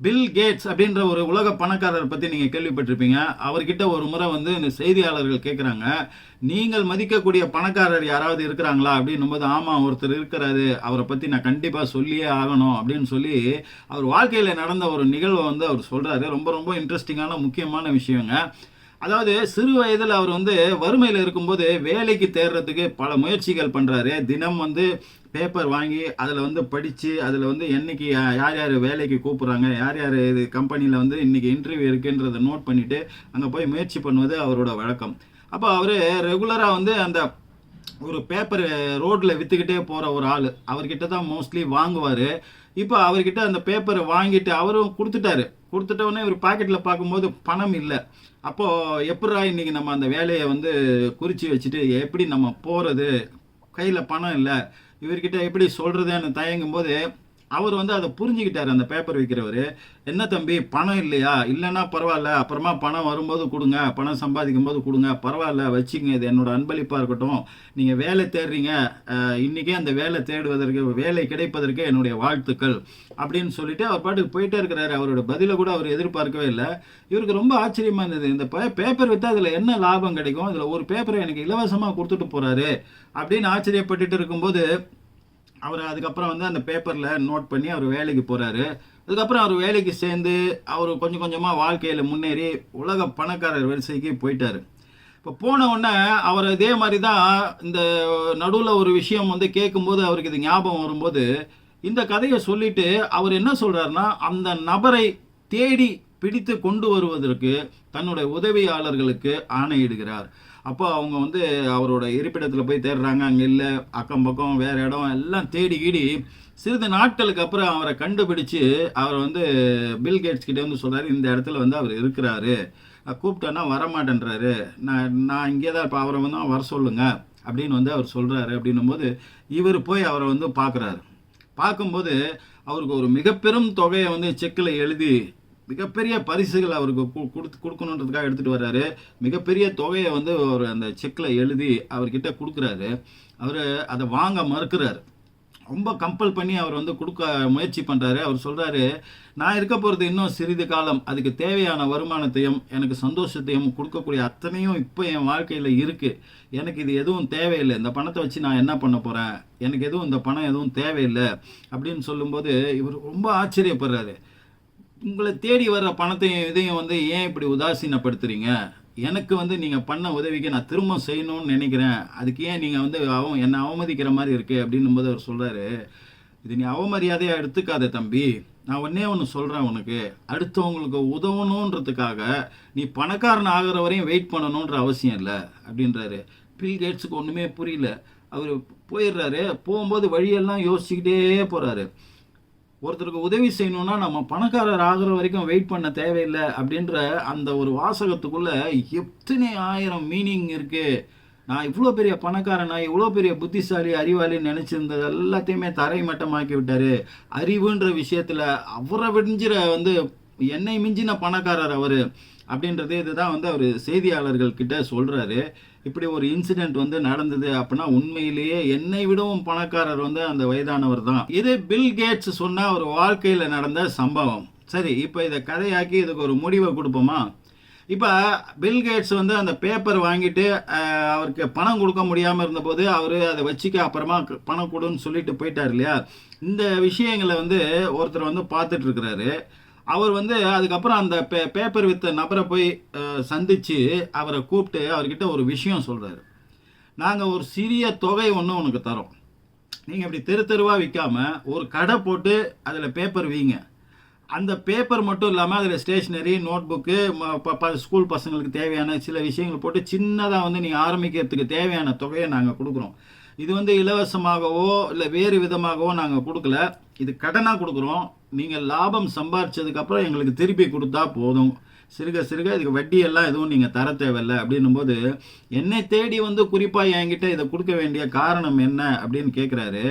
Bill Gates அப்படின்ற ஒரு உலக பணக்காரர் பற்றி நீங்கள் கேள்விப்பட்டிருப்பீங்க. அவர்கிட்ட ஒரு முறை வந்து இந்த செய்தியாளர்கள் கேட்குறாங்க நீங்கள் மதிக்கக்கூடிய பணக்காரர் யாராவது இருக்கிறாங்களா? அப்படின்னும் போது ஆமாம் ஒருத்தர் இருக்கிறாரு. அவரை பற்றி நான் கண்டிப்பாக சொல்லியே ஆகணும். அப்படின்னு சொல்லி அவர் வாழ்க்கையில் நடந்த ஒரு நிகழ்வை வந்து அவர் சொல்கிறாரு ரொம்ப ரொம்ப இன்ட்ரெஸ்டிங்கான முக்கியமான விஷயங்க. அதாவது சிறு வயதில் அவர் வந்து வறுமையில் இருக்கும்போது வேலைக்கு தேடுறதுக்கு பல முயற்சிகள் பண்ணுறாரு தினம் வந்து பேப்பர் வாங்கி அதில் வந்து படித்து அதில் வந்து என்னைக்கு யா- யார் யார் வேலைக்கு கூப்பிட்றாங்க யார் யார் இது கம்பெனியில் வந்து இன்றைக்கி இன்டர்வியூ இருக்குன்றதை நோட் பண்ணிவிட்டு அங்கே போய் முயற்சி பண்ணுவது அவரோட வழக்கம். அப்போ அவர் ரெகுலராக வந்து அந்த ஒரு பேப்பர் ரோட்டில் விற்றுக்கிட்டே போகிற ஒரு ஆள். அவர்கிட்ட தான் மோஸ்ட்லி வாங்குவார். இப்போ அவர்கிட்ட அந்த பேப்பரை வாங்கிட்டு அவரும் கொடுத்துட்டாரு. கொடுத்துட்டோடனே இவர் பாக்கெட்டில் பார்க்கும்போது பணம் இல்லை. அப்போது எப்படா இன்றைக்கி நம்ம அந்த வேலையை வந்து குறித்து வச்சுட்டு எப்படி நம்ம போகிறது கையில் பணம் இல்லை. இவர்கிட்ட எப்படி சொல்கிறதுன்னு தயங்கும் போது அவர் வந்து அதை புரிஞ்சுக்கிட்டார் அந்த பேப்பர் விற்கிறவர் என்ன தம்பி பணம் இல்லையா? இல்லைன்னா பரவாயில்ல. அப்புறமா பணம் வரும்போது கொடுங்க. பணம் சம்பாதிக்கும் போது கொடுங்க. பரவாயில்ல வச்சுங்க இது என்னோட அன்பளிப்பாக இருக்கட்டும். நீங்கள் வேலை தேடுறீங்க. இன்றைக்கே அந்த வேலை தேடுவதற்கு வேலை கிடைப்பதற்கு என்னுடைய வாழ்த்துக்கள். அப்படின்னு சொல்லிட்டு அவர் பாட்டுக்கு போயிட்டே இருக்கிறாரு. அவரோட பதிலை கூட அவர் எதிர்பார்க்கவே இல்லை. இவருக்கு ரொம்ப ஆச்சரியமாக இருந்தது. இந்த பேப்பர் விற்றா அதில் என்ன லாபம் கிடைக்கும்? அதில் ஒரு பேப்பரை எனக்கு இலவசமாக கொடுத்துட்டு போகிறாரு அப்படின்னு ஆச்சரியப்பட்டுட்டு இருக்கும்போது அவர் அதுக்கப்புறம் வந்து அந்த பேப்பரில் நோட் பண்ணி அவர் வேலைக்கு போகிறாரு அதுக்கப்புறம் அவர் வேலைக்கு சேர்ந்து அவர் கொஞ்சம் கொஞ்சமாக வாழ்க்கையில் முன்னேறி உலக பணக்காரர் வரிசைக்கு போயிட்டாரு. இப்போ போன உடனே அவர் இதே மாதிரி தான் இந்த நடுவில் ஒரு விஷயம் வந்து கேட்கும்போது அவருக்கு இது ஞாபகம் வரும்போது இந்த கதையை சொல்லிவிட்டு அவர் என்ன சொல்கிறாருன்னா அந்த நபரை தேடி பிடித்து கொண்டு வருவதற்கு தன்னுடைய உதவியாளர்களுக்கு ஆணையிடுகிறார். அப்போ அவங்க வந்து அவரோட இருப்பிடத்தில் போய் தேடுறாங்க அங்கே இல்லை அக்கம் பக்கம் வேறு இடம் எல்லாம் தேடி கீடி சிறிது நாட்களுக்கு அப்புறம் அவரை கண்டுபிடிச்சு அவர் வந்து பில் கேட்ஸ் கிட்டே வந்து சொல்கிறாரு இந்த இடத்துல வந்து அவர் இருக்கிறாரு. கூப்பிட்டேன்னா வரமாட்டேன்றாரு. நான் நான் இங்கே தான் இப்போ அவரை வந்து வர சொல்லுங்க அப்படின்னு வந்து அவர் சொல்கிறாரு அப்படின்னும் போது இவர் போய் அவரை வந்து பார்க்குறாரு. பார்க்கும்போது அவருக்கு ஒரு மிகப்பெரும் தொகையை வந்து செக்கில் எழுதி மிகப்பெரிய பரிசுகள் அவருக்கு கு- கொடுத்து கொடுக்கணுன்றதுக்காக எடுத்துகிட்டு வர்றாரு. மிகப்பெரிய தொகையை வந்து அவர் அந்த செக்கில் எழுதி அவர்கிட்ட கொடுக்குறாரு. அவர் அதை வாங்க மறுக்கிறாரு. ரொம்ப கம்பல் பண்ணி அவர் வந்து கொடுக்க முயற்சி பண்ணுறாரு அவர் சொல்கிறாரு நான் இருக்க போகிறது இன்னும் சிறிது காலம். அதுக்கு தேவையான வருமானத்தையும் எனக்கு சந்தோஷத்தையும் கொடுக்கக்கூடிய அத்தனையும் இப்போ என் வாழ்க்கையில் இருக்குது எனக்கு இது எதுவும் தேவையில்லை. இந்த பணத்தை வச்சு நான் என்ன பண்ண போகிறேன் எனக்கு எதுவும் இந்த பணம் எதுவும் தேவையில்லை. அப்படின்னு சொல்லும்போது இவர் ரொம்ப ஆச்சரியப்படுறாரு. உங்களை தேடி வர்ற பணத்தையும் இதையும் வந்து ஏன் இப்படி உதாசீனப்படுத்துறீங்க? எனக்கு வந்து நீங்கள் பண்ண உதவிக்கு நான் திரும்ப செய்யணும்னு நினைக்கிறேன். அதுக்கு ஏன் நீங்கள் வந்து அவ என்னை அவமதிக்கிற மாதிரி இருக்குது அப்படின்னும் போது அவர் சொல்கிறாரு இது நீ அவமரியாதையாக எடுத்துக்காத தம்பி. நான் ஒன்றே ஒன்று சொல்கிறேன் உனக்கு. அடுத்தவங்களுக்கு உதவணுன்றதுக்காக நீ பணக்காரன் ஆகிற வரையும் வெயிட் பண்ணணுன்ற அவசியம் இல்லை அப்படின்றாரு. பில் கேட்ஸுக்கு ஒன்றுமே புரியல. அவர் போயிடுறாரு. போகும்போது வழியெல்லாம் யோசிச்சுக்கிட்டே போகிறாரு ஒருத்தருக்கு உதவி செய்யணும்னா நம்ம பணக்காரர் ஆகிற வரைக்கும் வெயிட் பண்ண தேவையில்லை அப்படின்ற அந்த ஒரு வாசகத்துக்குள்ளே எத்தனை ஆயிரம் மீனிங் இருக்குது நான் இவ்வளோ பெரிய பணக்காரன் நான் இவ்வளோ பெரிய புத்திசாலி அறிவாளின்னு நினச்சிருந்தது எல்லாத்தையுமே தரை மட்டமாக்கி விட்டார். அறிவுன்ற விஷயத்தில் அவரை விடிஞ்சிற வந்து என்னை மிஞ்சின பணக்காரர் அவர் அப்படின்றது இதுதான் வந்து அவர் செய்தியாளர்கள் கிட்ட சொல்கிறாரு இப்படி ஒரு இன்சிடென்ட் வந்து நடந்தது அப்படின்னா உண்மையிலேயே என்னை விடவும் பணக்காரர் வந்து அந்த வயதானவர் தான். இது பில் கேட்ஸ் சொன்ன ஒரு வாழ்க்கையில் நடந்த சம்பவம். சரி இப்போ இதை கதையாக்கி இதுக்கு ஒரு முடிவை கொடுப்போமா? இப்போ பில் கேட்ஸ் வந்து அந்த பேப்பர் வாங்கிட்டு அவருக்கு பணம் கொடுக்க முடியாமல் இருந்தபோது அவர் அதை வச்சுக்க அப்புறமா பணம் கொடுன்னு சொல்லிட்டு போயிட்டார் இல்லையா? இந்த விஷயங்களை வந்து ஒருத்தர் வந்து பார்த்துட்ருக்கிறாரு அவர் வந்து அதுக்கப்புறம் அந்த பே பேப்பர் வித்த நபரை போய் சந்தித்து அவரை கூப்பிட்டு அவர்கிட்ட ஒரு விஷயம் சொல்கிறாரு நாங்கள் ஒரு சிறிய தொகை ஒன்று உனக்கு தரோம். நீங்கள் இப்படி தெரு தெருவாக விற்காமல் ஒரு கடை போட்டு அதில் பேப்பர் வீங்க. அந்த பேப்பர் மட்டும் இல்லாமல் அதில் ஸ்டேஷ்னரி நோட் புக்கு ஸ்கூல் பசங்களுக்கு தேவையான சில விஷயங்கள் போட்டு சின்னதாக வந்து நீங்கள் ஆரம்பிக்கிறதுக்கு தேவையான தொகையை நாங்கள் கொடுக்குறோம். இது வந்து இலவசமாகவோ இல்லை வேறு விதமாகவோ நாங்கள் கொடுக்கல. இது கடனாக கொடுக்குறோம். நீங்கள் லாபம் சம்பாரிச்சதுக்கப்புறம் எங்களுக்கு திருப்பி கொடுத்தா போதும். சிறுக சிறுக இதுக்கு வட்டியெல்லாம் எதுவும் நீங்கள் தர தேவையில்லை அப்படின்னும் போது என்னை தேடி வந்து குறிப்பாக என்கிட்ட இதை கொடுக்க வேண்டிய காரணம் என்ன அப்படின்னு கேட்குறாரு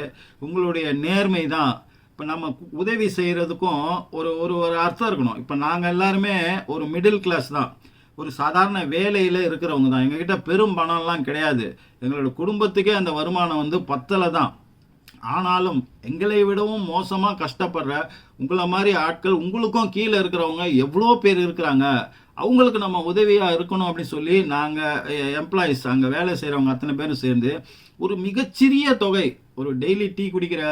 உங்களுடைய நேர்மை தான். இப்போ நம்ம உதவி செய்கிறதுக்கும் ஒரு ஒரு ஒரு அர்த்தம் இருக்கணும். இப்போ நாங்கள் எல்லாருமே ஒரு மிடில் கிளாஸ் தான். ஒரு சாதாரண வேலையில் இருக்கிறவங்க தான். எங்ககிட்ட பெரும் பணம்லாம் கிடையாது. எங்களோட குடும்பத்துக்கே அந்த வருமானம் வந்து பத்தலை தான். ஆனாலும் எங்களை விடவும் மோசமாக கஷ்டப்படுற உங்களை மாதிரி ஆட்கள் உங்களுக்கும் கீழே இருக்கிறவங்க எவ்வளோ பேர் இருக்கிறாங்க? அவங்களுக்கு நம்ம உதவியாக இருக்கணும் அப்படின்னு சொல்லி நாங்கள் எம்ப்ளாயீஸ் அங்கே வேலை செய்கிறவங்க அத்தனை பேரும் சேர்ந்து ஒரு மிகச்சிறிய தொகை ஒரு டெய்லி டீ குடிக்கிற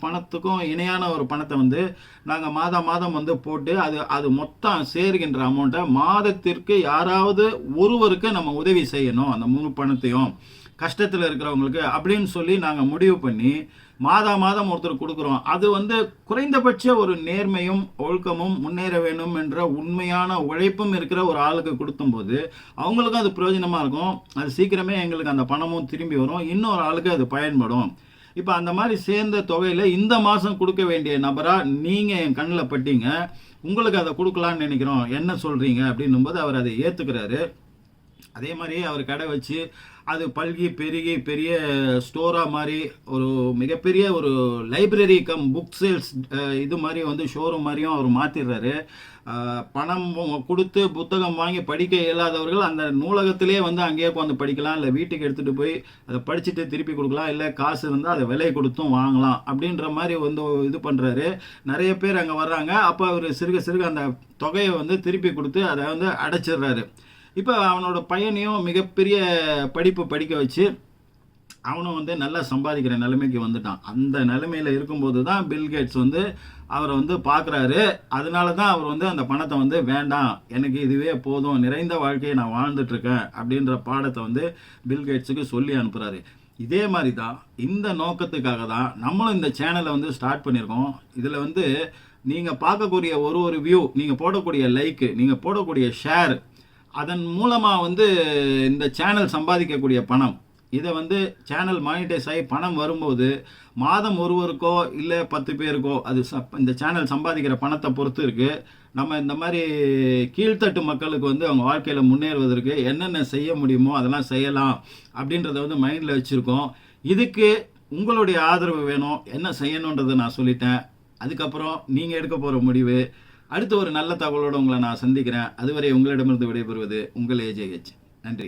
பணத்துக்கும் இணையான ஒரு பணத்தை வந்து நாங்கள் மாதம் மாதம் வந்து போட்டு அது அது மொத்தம் சேருகின்ற அமௌண்ட்டை மாதத்திற்கு யாராவது ஒருவருக்கு நம்ம உதவி செய்யணும் அந்த முழு பணத்தையும். கஷ்டத்தில் இருக்கிறவங்களுக்கு அப்படின்னு சொல்லி நாங்கள் முடிவு பண்ணி மாதா மாதம் ஒருத்தர் கொடுக்குறோம். அது வந்து குறைந்தபட்ச ஒரு நேர்மையும் ஒழுக்கமும் முன்னேற வேண்டும் என்ற உண்மையான உழைப்பும் இருக்கிற ஒரு ஆளுக்கு கொடுத்தும்போது அவங்களுக்கும் அது பிரயோஜனமாக இருக்கும். அது சீக்கிரமே எங்களுக்கு அந்த பணமும் திரும்பி வரும். இன்னொரு ஆளுக்கு அது பயன்படும். இப்போ அந்த மாதிரி சேர்ந்த தொகையில் இந்த மாதம் கொடுக்க வேண்டிய நபராக நீங்கள் என் கண்ணில் பட்டீங்க உங்களுக்கு அதை கொடுக்கலான்னு நினைக்கிறோம் என்ன சொல்கிறீங்க அப்படின்னும்போது அவர் அதை ஏற்றுக்கிறாரு அதே மாதிரி அவர் கடை வச்சு அது பல்கி பெருகி பெரிய ஸ்டோராக மாதிரி ஒரு மிகப்பெரிய ஒரு லைப்ரரி கம் புக் சேல்ஸ் இது மாதிரி வந்து ஷோரூம் மாதிரியும் அவர் மாற்றிடுறாரு பணம் கொடுத்து புத்தகம் வாங்கி படிக்க இயலாதவர்கள் அந்த நூலகத்திலே வந்து அங்கேயே உட்காந்து படிக்கலாம். இல்லை வீட்டுக்கு எடுத்துகிட்டு போய் அதை படிச்சுட்டு திருப்பி கொடுக்கலாம். இல்லை காசு இருந்தால் அதை விலை கொடுத்தும் வாங்கலாம். அப்படின்ற மாதிரி வந்து இது பண்ணுறாரு நிறைய பேர் அங்கே வர்றாங்க. அப்போ அவர் சிறுக சிறுக அந்த தொகையை வந்து திருப்பி கொடுத்து அதை வந்து அடைச்சிடுறாரு இப்போ அவனோட பையனையும் மிகப்பெரிய படிப்பு படிக்க வச்சு அவனும் வந்து நல்லா சம்பாதிக்கிற நிலைமைக்கு வந்துட்டான். அந்த நிலைமையில் இருக்கும்போது தான் பில்கேட்ஸ் வந்து அவரை வந்து பார்க்குறாரு அதனால தான் அவர் வந்து அந்த பணத்தை வந்து வேண்டாம் எனக்கு இதுவே போதும் நிறைந்த வாழ்க்கையை நான் வாழ்ந்துட்டுருக்கேன் அப்படின்ற பாடத்தை வந்து பில்கேட்ஸுக்கு சொல்லி அனுப்புகிறாரு இதே மாதிரி தான் இந்த நோக்கத்துக்காக தான் நம்மளும் இந்த சேனலை வந்து ஸ்டார்ட் பண்ணியிருக்கோம். இதில் வந்து நீங்கள் பார்க்கக்கூடிய ஒரு ஒரு வியூ நீங்கள் போடக்கூடிய லைக்கு நீங்கள் போடக்கூடிய ஷேர் அதன் மூலமாக வந்து இந்த சேனல் சம்பாதிக்கக்கூடிய பணம். இதை வந்து சேனல் மானிட்டைஸ் ஆகி பணம் வரும்போது மாதம் ஒருவருக்கோ இல்லை பத்து பேருக்கோ அது சப் இந்த சேனல் சம்பாதிக்கிற பணத்தை பொறுத்து இருக்குது நம்ம இந்த மாதிரி கீழ்த்தட்டு மக்களுக்கு வந்து அவங்க வாழ்க்கையில் முன்னேறுவதற்கு என்னென்ன செய்ய முடியுமோ அதெல்லாம் செய்யலாம் அப்படின்றத வந்து மைண்டில் வச்சுருக்கோம். இதுக்கு உங்களுடைய ஆதரவு வேணும். என்ன செய்யணுன்றதை நான் சொல்லிட்டேன். அதுக்கப்புறம் நீங்கள் எடுக்க போகிற முடிவு. அடுத்து ஒரு நல்ல தகவலோடு உங்களை நான் சந்திக்கிறேன். அதுவரை உங்களிடமிருந்து விடைபெறுவது உங்கள் ஏஜேஹெச்